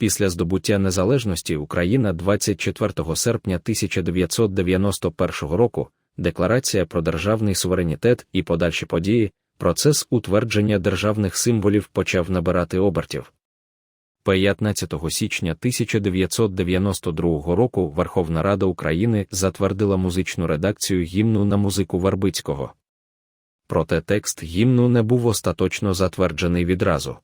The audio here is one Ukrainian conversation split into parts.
Після здобуття незалежності Україна 24 серпня 1991 року Декларація про державний суверенітет і подальші події, процес утвердження державних символів почав набирати обертів. 15 січня 1992 року Верховна Рада України затвердила музичну редакцію гімну на музику Вербицького. Проте текст гімну не був остаточно затверджений відразу.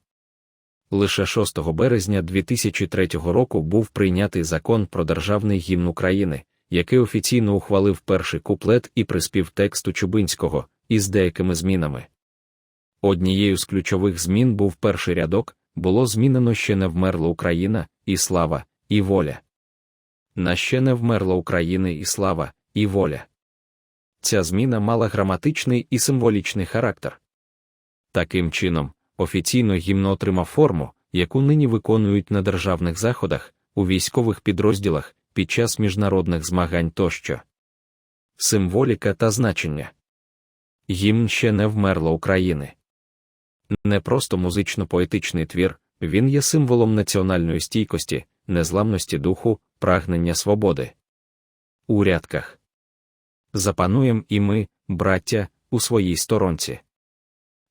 Лише 6 березня 2003 року був прийнятий закон про державний гімн України, який офіційно ухвалив перший куплет і приспів тексту Чубинського із деякими змінами. Однією з ключових змін був перший рядок було змінено ще не вмерла Україна, і слава, і воля. На ще не вмерла Україна і слава, і воля. Ця зміна мала граматичний і символічний характер. Таким чином, офіційно гімн отримав форму, яку нині виконують на державних заходах, у військових підрозділах, під час міжнародних змагань тощо. Символіка та значення гімн ще не вмерла України. Не просто музично-поетичний твір, він є символом національної стійкості, незламності духу, прагнення свободи. У рядках запануєм і ми, браття, у своїй сторонці.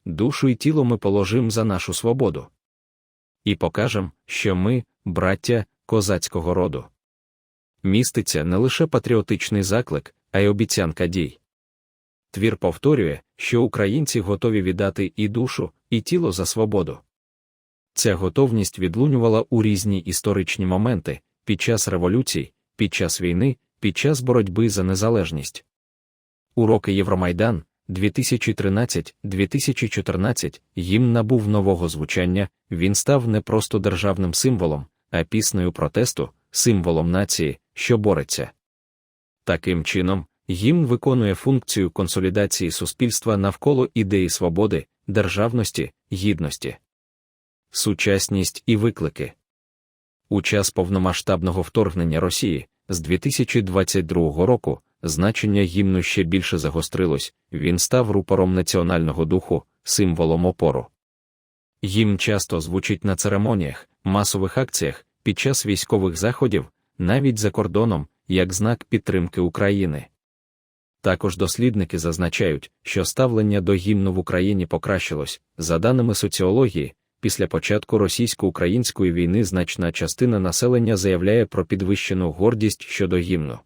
Душу і тіло ми положим за нашу свободу. І покажем, що ми, браття, козацького роду. Міститься не лише патріотичний заклик, а й обіцянка дій. Твір повторює, що українці готові віддати і душу, і тіло за свободу. Ця готовність відлунювала у різні історичні моменти під час революцій, під час війни, під час боротьби за незалежність. Уроки Євромайдан 2013-2014 гімн набув нового звучання, він став не просто державним символом, а піснею протесту, символом нації, що бореться. Таким чином, гімн виконує функцію консолідації суспільства навколо ідеї свободи, державності, гідності, сучасність і виклики. У час повномасштабного вторгнення Росії з 2022 року значення гімну ще більше загострилось, він став рупором національного духу, символом опору. Гімн часто звучить на церемоніях, масових акціях, під час військових заходів, навіть за кордоном, як знак підтримки України. Також дослідники зазначають, що ставлення до гімну в Україні покращилось, за даними соціології, після початку російсько-української війни значна частина населення заявляє про підвищену гордість щодо гімну.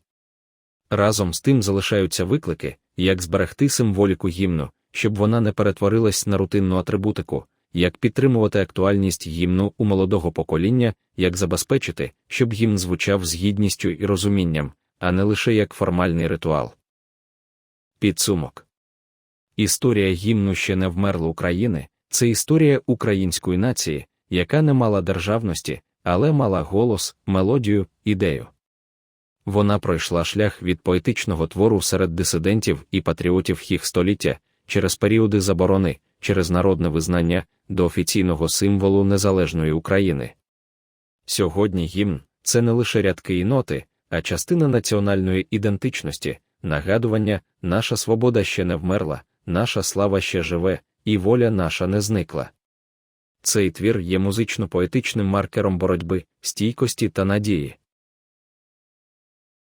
Разом з тим залишаються виклики, як зберегти символіку гімну, щоб вона не перетворилась на рутинну атрибутику, як підтримувати актуальність гімну у молодого покоління, як забезпечити, щоб гімн звучав з гідністю і розумінням, а не лише як формальний ритуал. Підсумок Історія гімну ще не вмерла України, це історія української нації, яка не мала державності, але мала голос, мелодію, ідею. Вона пройшла шлях від поетичного твору серед дисидентів і патріотів їх століття через періоди заборони, через народне визнання до офіційного символу незалежної України. Сьогодні гімн це не лише рядки і ноти, а частина національної ідентичності, нагадування, наша свобода ще не вмерла, наша слава ще живе, і воля наша не зникла. Цей твір є музично-поетичним маркером боротьби, стійкості та надії.